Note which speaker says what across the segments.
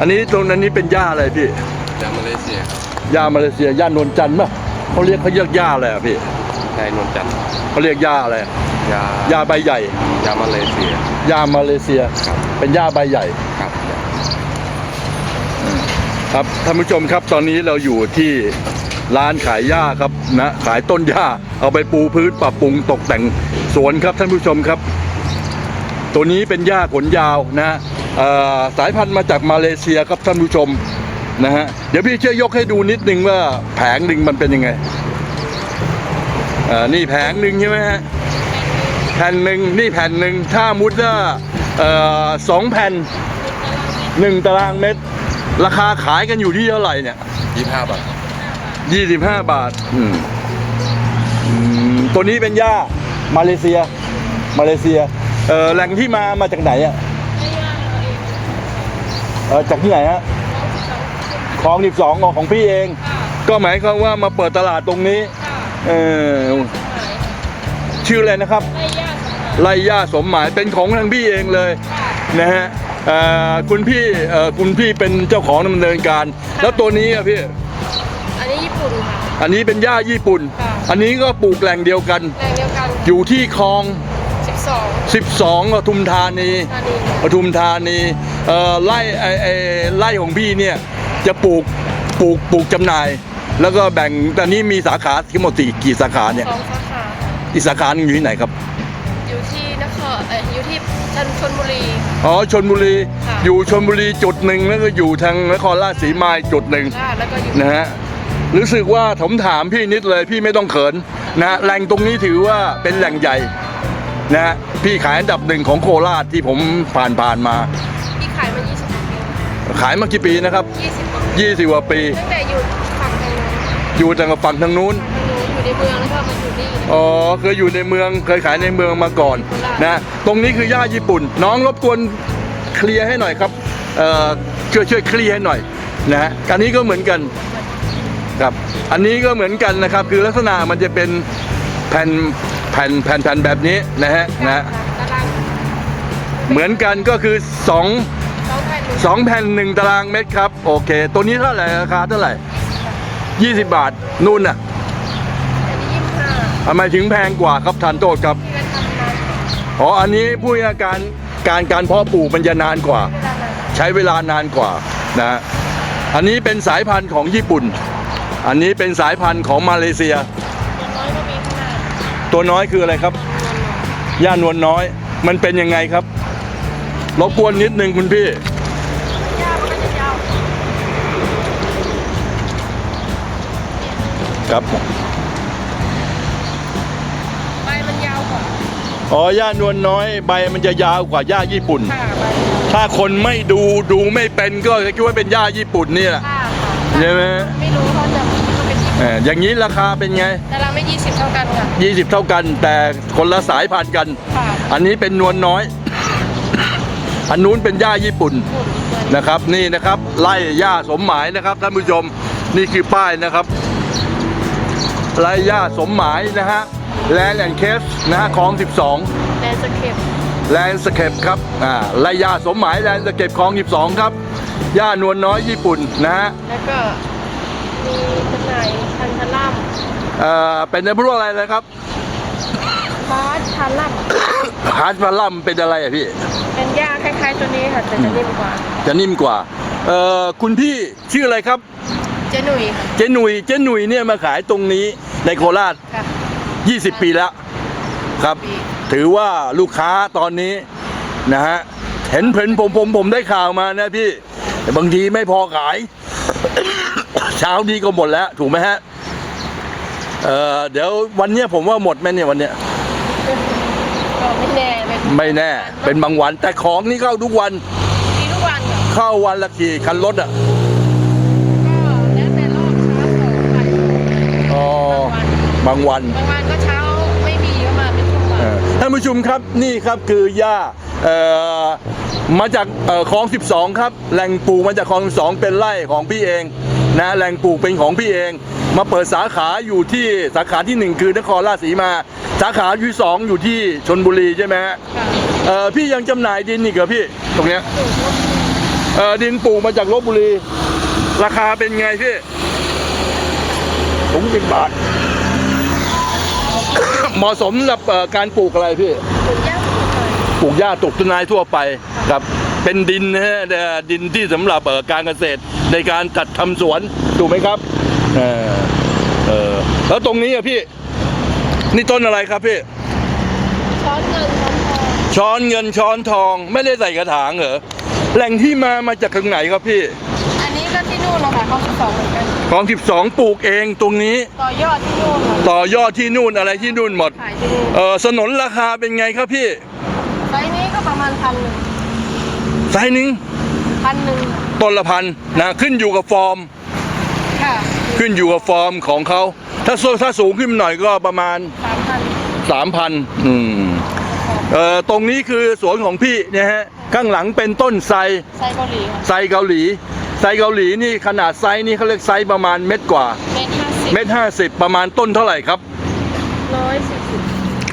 Speaker 1: อันนี้ตรงนั้นนี้เป็นหญ้าอะไรพี่
Speaker 2: ยามาเลเซียครับ
Speaker 1: หญ้ามาเลเซียหญ้านวลจันทร์ป่ะเขาเรียกเขาเรียกหญ้าอะไรอะพี่
Speaker 2: นายนวลจันทร์
Speaker 1: เขาเรียกหญ้าอะไร
Speaker 2: ยา
Speaker 1: หญ้าใบใหญ่
Speaker 2: ยามาเลเซีย
Speaker 1: หญ้ามาเลเซีย
Speaker 2: ครับ
Speaker 1: เป็นหญ้าใบใหญ่
Speaker 2: ครับ
Speaker 1: ครับท่านผู้ชมครับตอนนี้เราอยู่ที่ร้านขายหญ้าครับนะขายต้นหญ้าเอาไปปูพื้นปรับปรุงตกแต่งสวนครับท่านผู้ชมครับ ตัวนี้เป็นหญ้าขนยาวนะฮะเอ่อ สายพันธุ์มาจากมาเลเซียครับท่านผู้ชมนะฮะเดี๋ยวพี่ช่วยยกให้ดูนิดนึงว่าแผงหนึ่งมันเป็นยังไงเอ่อนี่แผงหนึ่งใช่ไหมฮะแผ่นหนึ่งนี่แผ่นหนึ่งถ้ามุดว่าเอ่อสองแผ่นหนึ่งตารางเมตร ราคาขายกันอยู่ที่เท่าไหร่เนี่ย
Speaker 2: ยี่ห้าบาท
Speaker 1: ยี่สิบห้าบาทอืมอืมตัวนี้เป็นหญ้ามาเลเซีย มาเลเซียเออแหล่งที่มามาจากไหนอะ เออจากที่ไหนฮะคลองสิบสองของพี่เอง ก็หมายความว่ามาเปิดตลาดตรงนี้เออชื่ออะไรนะครับไล่ย่าสมหมายเป็นของทางพี่เองเลยนะฮะเอ่อคุณพี่เอ่อคุณพี่เป็นเจ้าของดำเนินการ แล้วตัวนี้อะพี่
Speaker 3: อันนี้ญี่ปุ่นค่ะ
Speaker 1: อันนี้เป็นหญ้าญี่ปุ่น
Speaker 3: ค่ะ
Speaker 1: อันนี้ก็ปลูกแหล่งเดียวกัน
Speaker 3: แรงเดียวกัน
Speaker 1: อยู่ที่คลอง
Speaker 3: 12
Speaker 1: 12ปทุมธานี
Speaker 3: ธานี
Speaker 1: ปทุมธานี เอ่อไร่ไอ้ไอ้ไร่ของพี่เนี่ยจะปลูกปลูกปลูกจำหน่าย แล้วก็แบ่งตอนนี้มีสาขาทั้งหมดสี่กี่สาขาเนี่ย
Speaker 3: สองสาขา
Speaker 1: อีกสาขาหนึงอยู่ที่ไหนครับ
Speaker 3: อยู่ที่นครเอ่ออยู่ที่จันทบุรี
Speaker 1: อ๋อชนบุรี
Speaker 3: ค่ะ
Speaker 1: อยู่ชนบุรีจุดหนึ่งแล้วก็อยู่ทางนครราชสีมาอีกจุดหนึ่ง
Speaker 3: ค่ะแล้วก็อยู่
Speaker 1: นะฮะรู้สึกว่าผมถามพี่นิดเลยพี่ไม่ต้องเขินนะฮะแหล่งตรงนี้ถือว่าเป็นแหล่งใหญ่นะฮะพี่ขายอันดับหนึ่งของโคราชที่ผมผ่านผ่านๆมา
Speaker 3: พี่ขายมา20ปี
Speaker 1: ขายมากี่ปีนะครับ
Speaker 3: 20กว่าปี
Speaker 1: 20กว่าปี
Speaker 3: ตั้งแต่อยู่ฝั่งทางนู้น
Speaker 1: อยู่ทางฝั่งทางนู้น
Speaker 3: ทางนู้นอยู่ในเมืองแล้วก็มาอยู่นี่
Speaker 1: อ๋อเคยอยู่ในเมืองเคยขายในเมืองมาก่อนนะตรงนี้คือย่าญี่ปุ่น น้องรบกวนเคลียร์ให้หน่อยครับเอ่อช่วยช่วยเคลียร์ให้หน่อยนะฮะอันนี้ก็เหมือนกันครับอันนี้ก็เหมือนกันนะครับ คือลักษณะมันจะเป็นแผ่นแผ่นแผ่นแผ่นแบบนี้นะฮะนะฮะ
Speaker 3: ตาราง
Speaker 1: เหมือนกันก็คือ2
Speaker 3: สองแผ่นหนึ่ง
Speaker 1: สองแผ่นหนึ่งตารางเมตรครับ โอเค ตัวนี้เท่าไหร่ราคาเท่าไหร่20บาท นู่นน่ะ
Speaker 3: อันนี้25
Speaker 1: ทำไมถึงแพงกว่าครับทานโทษครับ
Speaker 3: ที่เราทำมา
Speaker 1: อ๋อ อันนี้พูดง่ายๆการการการเพาะปลูกมันจะนานกว่า
Speaker 3: เวลานาน
Speaker 1: ใช้เวลานานกว่านะฮะอันนี้เป็นสายพันธุ์ของญี่ปุ่น อันนี้เป็นสายพันธุ์ของมาเลเซีย
Speaker 3: อย่างน้อยก็มีขนาด
Speaker 1: ตัวน้อยคืออะไรครับ ย่านวลน้อย มันเป็นยังไงครับรบกวนนิดนึงคุณพี่ ครับ
Speaker 3: ใบมันยาวกว่า
Speaker 1: อ๋อย่านวลน้อยใบมันจะยาวกว่าย่าญี่ปุ่น
Speaker 3: ค่ะใบ
Speaker 1: ถ้าคนไม่ดูดูไม่เป็นก็จะคิดว่าเป็นย่าญี่ปุ่นนี่แหละ
Speaker 3: ค่ะ
Speaker 1: ใช่ไหม
Speaker 3: ไม่รู้เขาจะเขาเป็นยี่
Speaker 1: เอ่ออย่างนี้ราคาเป็นไง
Speaker 3: แต่เราไม่ยี่สิบเท่ากันค่ะ
Speaker 1: 20 เท่ากันแต่คนละสายพันธุ์กัน
Speaker 3: ค่ะ
Speaker 1: อันนี้เป็นนวลน้อย อันนู้นเป็นย่าญี่ปุ่น
Speaker 3: หมุนเหมือน
Speaker 1: นะครับนี่นะครับไล่ย่าสมหมายนะครับท่านผู้ชมนี่คือป้ายนะครับ ไล่ย่าสมหมายนะฮะแลนด์แอนเคสนะฮะของ 12
Speaker 3: แลนด์สเคป
Speaker 1: แลนด์สเคปครับอ่าไล่ย่าสมหมายแลนด์สเคปของ 12 ครับย่านวลน้อยญี่ปุ่นนะฮะ
Speaker 3: แล้วก็มีจำหน่ายพันธลัม
Speaker 1: เอ่อเป็นในพวกอะไรนะครับ
Speaker 3: บาสพันลัม
Speaker 1: ฮาร์ดพาลัมเป็นอะไรอะพี่
Speaker 3: เป็นหญ้าคล้ายๆตัวนี้ค่ะแต่จะนิ่มกว่า
Speaker 1: จะนิ่มกว่าเอ่อคุณพี่ชื่ออะไรครับ
Speaker 3: เจหนุ่ยค่ะ
Speaker 1: เจ๊หนุยเจ๊หนุยเนี่ยมาขายตรงนี้ในโคราช
Speaker 3: ค่ะ
Speaker 1: 20 ปีแล้วครับ
Speaker 3: ปี
Speaker 1: ถือว่าลูกค้าตอนนี้นะฮะเห็นเพิ่นผมผมผมได้ข่าวมานะพี่แต่บางทีไม่พอขาย เช้านี้ก็หมดแล้ว ถูกไหมฮะเอ่อเดี๋ยววันเนี้ยผมว่าหมดไหมเนี่ยวันเนี้ย
Speaker 3: ก็ไม่แน่เป็น
Speaker 1: ไม่แน่ เป็นบางวัน แต่ของนี่เข้าทุกวัน
Speaker 3: มีทุกวันค่ะ
Speaker 1: เข้าวันละกี่คันรถอะ
Speaker 3: ก็แล้วแต่รอบเช้าสองบ่ายสอง
Speaker 1: อ๋อบา
Speaker 3: งวัน
Speaker 1: บางวัน
Speaker 3: บางวันก็เช้าไม่มีก็มาเป็นช่วงบ่าย
Speaker 1: เอ่อท่านผู้ชมครับนี่ครับคือหญ้าเอ่อมาจากเอ่อคลอง 12 ครับ แหล่งปลูกมาจากคลอง 12 เป็นไร่ของพี่เองนะแหล่งปลูกเป็นของพี่เอง มาเปิดสาขาอยู่ที่สาขาที่1คือนครราชสีมา สาขาที่สองอยู่ที่ชนบุรีใช่ไหมฮะ
Speaker 3: ค่ะ
Speaker 1: เอ่อพี่ยังจำหน่ายดินอีกเหรอพี่ตรงเนี้ย
Speaker 3: ปลูก
Speaker 1: เอ่อดินปลูกมาจากลบบุรี ราคาเป็นไงพี่ถุงสิบบาท เหมาะสมสำหรับเอ่อการปลูกอะไรพี่
Speaker 3: ปลูกย่าปลูกเลย
Speaker 1: ปลูกหญ้าตกต้นไม้ทั่วไปครับเป็นดินนะฮะเอ่อดินที่สำหรับเอ่อการเกษตรในการจัดทำสวนถูกไหมครับเออเออแล้วตรงนี้อะพี่ นี่ต้นอะไรครับพี่
Speaker 3: ช้อนเงินช้อนทอง
Speaker 1: ช้อนเงินช้อนทองไม่ได้ใส่กระถางเหรอแหล่งที่มามาจากทางไหนครับพี่
Speaker 3: อันนี้ก็ ที่นู่นนะคะเขาสองเหมือนกัน
Speaker 1: ของ 12 ปลูกเองตรงนี้
Speaker 3: ต่อยอดที่นู่นค่ะ
Speaker 1: ต่อยอดที่นู่นอะไรที่นู่นหมด
Speaker 3: ขายที่นู่น
Speaker 1: เออสนนราคาเป็นไงครับพี่
Speaker 3: ไซส์นี้ก็ประมาณพันหนึ่ง
Speaker 1: ไซส์หนึง
Speaker 3: พันหนึ่ง
Speaker 1: ต้นละพันนะขึ้นอยู่กับฟอร์ม
Speaker 3: ค่ะ
Speaker 1: ขึ้นอยู่กับฟอร์มของเขา ถ้าสูถ้าสูงขึ้นหน่อยก็ประมาณ
Speaker 3: สามพัน
Speaker 1: 3,000อืมเอ่อตรงนี้คือสวนของพี่เนี่ยฮะ ข้างหลังเป็นต้นไทร
Speaker 3: ไซส์เกาหลีค่ะ
Speaker 1: ไทรเกาหลี ไทรเกาหลีนี่ขนาดไซส์นี่เขาเรียกไซส์ประมาณเม็ดกว่า
Speaker 3: เมตรห้าสิบ
Speaker 1: เม็ดห้าสิบประมาณต้นเท่าไหร่ครับ
Speaker 3: ร้อยสี่สิบ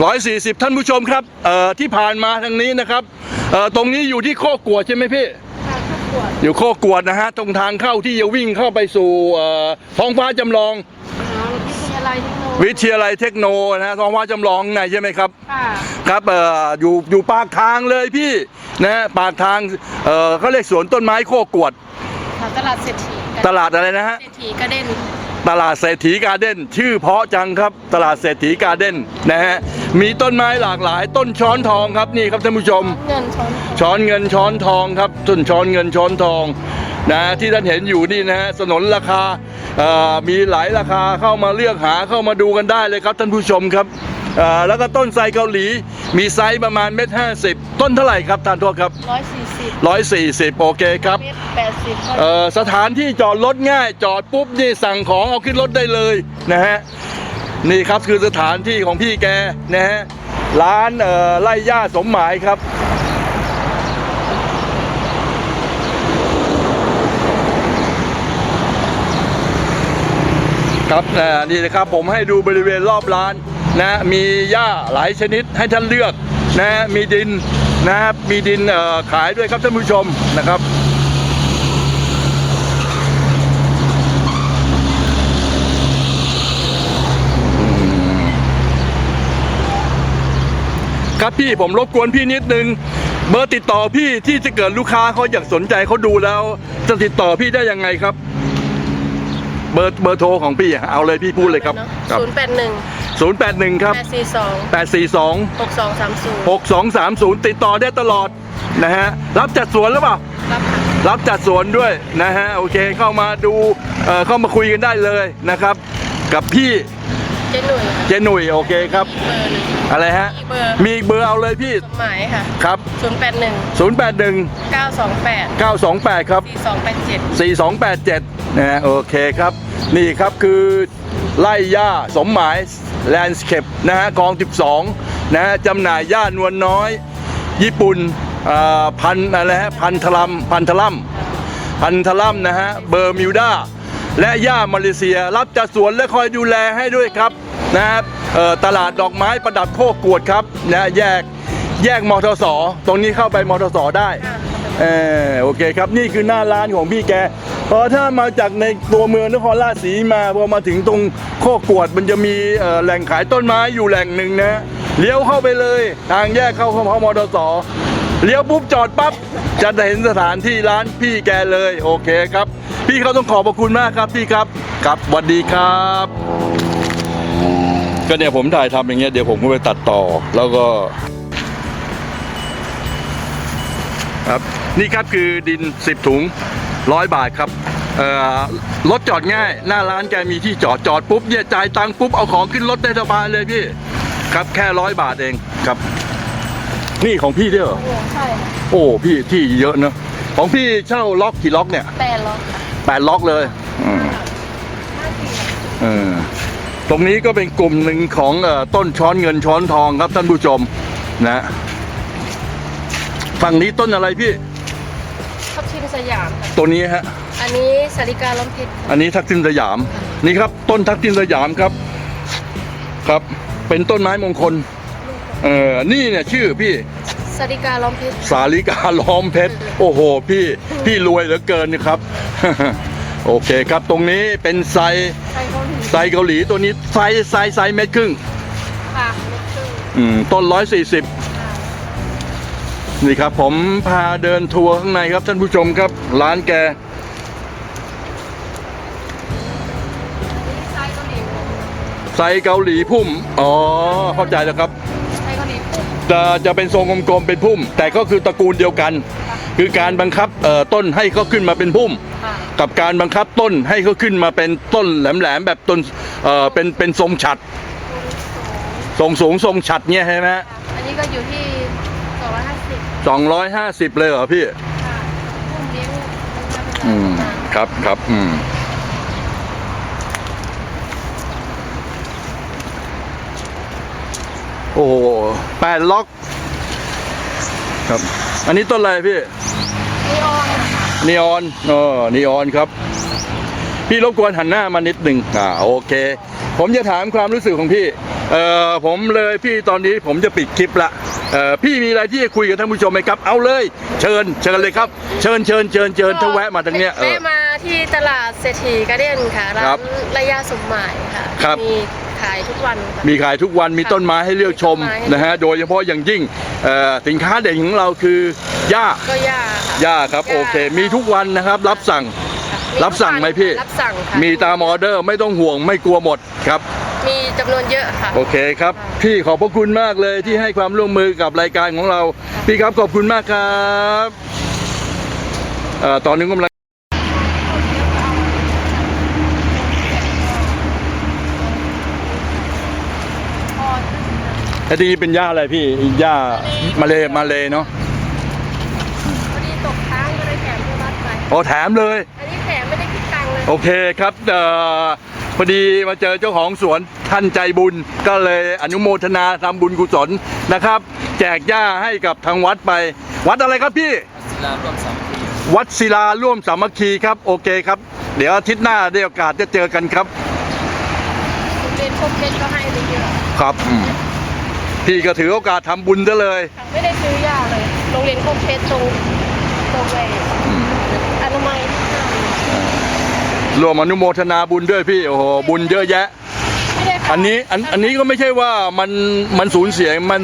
Speaker 1: ร้อยสี่สิบท่านผู้ชมครับเอ่อที่ผ่านมาทางนี้นะครับเอ่อตรงนี้อยู่ที่โคกกวดใช่ไหมพี่
Speaker 3: ค่ะทุกขวด
Speaker 1: อยู่โคกกวดนะฮะตรงทางเข้าที่จะวิ่งเข้าไปสู่เอ่อท้องฟ้าจำลอง
Speaker 3: อ๋อวิทยาลัยเทคโนโลยี
Speaker 1: วิทยาลัยเทคโนนะฮะท้องฟ้าจำลองข้างในใช่ไหมครับ
Speaker 3: ค่ะ
Speaker 1: ครับเอ่ออยู่อยู่ปากทางเลยพี่นะฮะปากทางเอ่อเขาเรียกสวนต้นไม้โคกวด
Speaker 3: ค่ะตลาดเศรษฐี
Speaker 1: ตลาดอะไรนะฮะ
Speaker 3: เศรษฐีกระเด็น
Speaker 1: ตลาดเศรษฐีการ์เด้นชื่อเพราะจังครับ ตลาดเศรษฐีการ์เด้นนะฮะมีต้นไม้หลากหลาย ต้นช้อนทองครับนี่ครับท่านผู้ชม
Speaker 3: เงินช้อน
Speaker 1: ช้อนเงินช้อนทองครับต้นช้อนเงินช้อนทองนะที่ท่านเห็นอยู่นี่นะฮะสนนราคาเอ่อมีหลายราคาเข้ามาเลือกหาเข้ามาดูกันได้เลยครับท่านผู้ชมครับเอ่อแล้วก็ต้นไทรเกาหลี มีไซส์ประมาณเม็ดห้าสิบต้นเท่าไหร่ครับท่านโทษครับ
Speaker 3: ร้อยสี่สิบ
Speaker 1: ร้อยสี่สิบโอเคครับ
Speaker 3: เมตรแปดสิบ
Speaker 1: เอ่อสถานที่จอดรถง่าย จอดปุ๊บนี่สั่งของเอาขึ้นรถได้เลยนะฮะนี่ครับคือสถานที่ของพี่แกนะฮะร้านเอ่อไล่ย่าสมหมายครับครับอ่านี่นะครับผมให้ดูบริเวณรอบร้านนะมีหญ้าหลายชนิดให้ท่านเลือกนะมีดิน นะครับมีดินขายด้วยครับท่านผู้ชมนะครับครับพี่ผมรบกวนพี่นิดนึง เบอร์ติดต่อพี่ที่จะเกิดลูกค้าเขาอยากสนใจเขาดูแล้ว จะติดต่อพี่ได้ยังไงครับ เบอร์เบอร์โทรของพี่อะเอาเลยพี่พูดเลยครับครับ
Speaker 3: ศูนย์แปดหนึ่ง
Speaker 1: ศูนย์แปดหนึ่งครับ
Speaker 3: แปดสี่สอง
Speaker 1: แปดสี่สอง
Speaker 3: หกสองสามศูนย์
Speaker 1: หกสองสามศูนย์ติดต่อได้ตลอดนะฮะรับจัดสวนหรือเปล่า
Speaker 3: รับค่ะ
Speaker 1: รับจัดสวนด้วยนะฮะโอเคเข้ามาดูเอ่อเข้ามาคุยกันได้เลยนะครับ กับพี่
Speaker 3: เจ๊หนุ่ยค่ะ
Speaker 1: เจหนุ่ยโอเคครับ
Speaker 3: อีกเบอร์หนึ่ง
Speaker 1: อะไรฮะ
Speaker 3: อีกเบอร์
Speaker 1: มีอีกเบอร์เอาเลยพี่
Speaker 3: สมหมายค่ะ
Speaker 1: ครับ
Speaker 3: ศูนย์แปดหนึ่ง
Speaker 1: 081
Speaker 3: เก้าสองแปด
Speaker 1: 928 ครับ
Speaker 3: สี่สองแปดเจ็ด
Speaker 1: 4287นะฮะโอเคครับ นี่ครับคือไล่หญ้าสมหมายแลนด์สเคปนะฮะกอง 12นะฮะจำหน่ายหญ้านวลน้อย ญี่ปุ่นอ่าพันอะไรฮะพันทลัมพันทลัมพันทลัมนะฮะเบอร์มิวดาและหญ้ามาเลเซียรับจัดสวนและคอยดูแลให้ด้วยครับ นะครับเอ่อตลาดดอกไม้ประดับโคกวดครับนะแยกแยกมทสตรงนี้เข้าไปมทสได้เออโอเคครับนี่คือหน้าร้านของพี่แกเพราะถ้ามาจากในตัวเมืองนครราชสีมาพอมาถึงตรงโคกวดมันจะมีเอ่อแหล่งขายต้นไม้อยู่แหล่งหนึ่งนะเลี้ยวเข้าไปเลยทางแยกเข้าเข้ามอเตอร์สเลี้ยวปุ๊บจอดปั๊บจะเห็นสถานที่ร้านพี่แกเลยโอเคครับ พี่เขาต้องขอบพระคุณมากครับพี่ครับครับสวัสดีครับ ก็เนี่ยผมถ่ายทำอย่างเงี้ยเดี๋ยวผมก็ไปตัดต่อแล้วก็ ครับนี่ครับคือดิน 10 ถุงร้อยบาทครับเอ่อรถจอดง่าย หน้าร้านแกมีที่จอดจอดปุ๊บเนี่ยจ่ายตังค์ปุ๊บเอาของขึ้นรถได้สบายเลยพี่ ครับแค่ร้อยบาทเองครับ นี่ของพี่ด้วยเหรอ
Speaker 3: ใช่ค่ะ
Speaker 1: โอ้พี่ที่เยอะเนอะของพี่เช่าล็อกกี่ล็อกเนี่ย
Speaker 3: แปดล็อกค่ะ
Speaker 1: แปดล็อกเลยอืม
Speaker 3: ห้าสี่
Speaker 1: เออ ตรงนี้ก็เป็นกลุ่มหนึ่งของเอ่อต้นช้อนเงินช้อนทองครับท่านผู้ชมนะฝั่งนี้ต้นอะไรพี่
Speaker 3: ทับทิมสยามค่ะ
Speaker 1: ตัวนี้ฮะ
Speaker 3: อันนี้สาริกาล้มเพชร
Speaker 1: อันนี้ทักษิณสยาม นี่ครับ ต้นทักษิณสยามครับ ครับ เป็นต้นไม้มงคลเออนี่เนี่ยชื่อพี่
Speaker 3: สาริกาล้อมเพชร
Speaker 1: สาลิกาล้อมเพชรโอ้โห พี่พี่รวยเหลือเกินนะครับ โอเคครับตรงนี้เป็นไซส์
Speaker 3: ใช่เขาหนี
Speaker 1: ไซส์เกาหลีตัวนี้ไซส์ไซส์ไซส์เม็ดครึ่ง
Speaker 3: ค่ะเม็ดครึ่ง
Speaker 1: อืมต้นร้อยสี่สิบนี่ครับ ผมพาเดินทัวร์ข้างในครับท่านผู้ชมครับ ร้านแก
Speaker 3: นี่ไซส์เกาหลี
Speaker 1: ไซส์เกาหลีพุ่มอ๋อเข้าใจแล้วครั
Speaker 3: บ
Speaker 1: จะจะเป็นทรงกลมๆเป็นพุ่ม แต่ก็คือตระกูลเดียวกัน คือการบังคับเอ่อต้นให้เขาขึ้นมาเป็นพุ่ม
Speaker 3: ค่ะ
Speaker 1: กับการบังคับต้นให้เขาขึ้นมาเป็นต้นแหลมๆแบบต้นเอ่อเป็นเป็นทรงฉัดทรงสูงทรงฉัดเนี่ยใช่ไหม
Speaker 3: อันนี้ก็อยู่ที่สองร้อยห้าสิบ
Speaker 1: สองร้อยห้าสิบเลยเหรอพี่
Speaker 3: ค่ะพุ่มเลี้ยง
Speaker 1: อืมครับครับ อืม โอ้โหแปดล็อก ครับ อันนี้ต้นอะไรพี่
Speaker 3: นี่ออนค่ะ
Speaker 1: นีออนอ๋อนีออนครับ พี่รบกวนหันหน้ามานิดหนึ่งอ่าโอเค ผมจะถามความรู้สึกของพี่ เอ่อผมเลยพี่ตอนนี้ผมจะปิดคลิปละ เอ่อพี่มีอะไรที่จะคุยกับท่านผู้ชมไหมครับ เอาเลย เชิญ เชิญเลยครับ เชิญเชิญเชิญเชิญถ้าแวะมาทางเนี้ยเออ
Speaker 3: แวะมาที่ตลาดเศรษฐีการ์เด้นค่ะ ร้า
Speaker 1: ครั
Speaker 3: น
Speaker 1: บ
Speaker 3: ระยะสมหมายค่ะ
Speaker 1: ครับ
Speaker 3: มี ขายทุกวันค่ะ
Speaker 1: มีขายทุกวันมีต้นไม้ให้เลือกชม
Speaker 3: ต้นไม้ให้
Speaker 1: นะฮะโดยเฉพาะอย่างยิ่งเอ่อสินค้าเด่นของเราคือหญ้า
Speaker 3: ก็ย่าค่ะ
Speaker 1: หญ้าครับโอเค มีทุกวันนะครับรับสั่ง
Speaker 3: ค่ะ
Speaker 1: รับสั่งไหมพี่
Speaker 3: รับสั่งค่ะ
Speaker 1: มีตามออเดอร์ไม่ต้องห่วงไม่กลัวหมดครับ
Speaker 3: มีจำนวนเยอะค่ะ
Speaker 1: โอเคครับ พี่ขอบพระคุณมากเลยที่ให้ความร่วมมือกับรายการของเรา พี่ครับขอบคุณมากครับเอ่อตอนนี้กำลัง ไอ้ที่เป็นหญ้าอะไรพี่หญ้ามาเลยมาเลยเนาะ
Speaker 3: พอดีตกค้างก็เลยแถมเพื่อวัดไป
Speaker 1: โอ้แถมเลย
Speaker 3: อันนี้แถมไม่ได้คิดตังค์เลย
Speaker 1: โอเคครับเอ่อพอดีมาเจอเจ้าของสวนท่านใจบุญ ก็เลยอนุโมทนาทำบุญกุศลนะครับ แจกหญ้าให้กับทางวัดไป วัดอะไรครับพี่
Speaker 2: ศิลาร่วมสามัคคี
Speaker 1: วัดศิลาร่วมสามัคคีครับโอเคครับ เดี๋ยวอาทิตย์หน้าได้โอกาสจะเจอกันครับ
Speaker 3: ผมเรียนครบเพชรก็ให้ไปเยอะ
Speaker 1: ครับอืม พี่ก็ถือโอกาสทำบุญซะเลย
Speaker 3: ค่ะไม่ได้ซื้อยาเลย โรงเรียนครบเพชรตรงตรงไป
Speaker 1: อืม
Speaker 3: อนามัยห้าม
Speaker 1: รวมอนุโมทนาบุญด้วยพี่ โอ้โห บุญเยอะแยะ
Speaker 3: ไม่ได้ค่ะ
Speaker 1: อันนี้อันอันนี้ก็ไม่ใช่ว่ามันมันสูญเสียมัน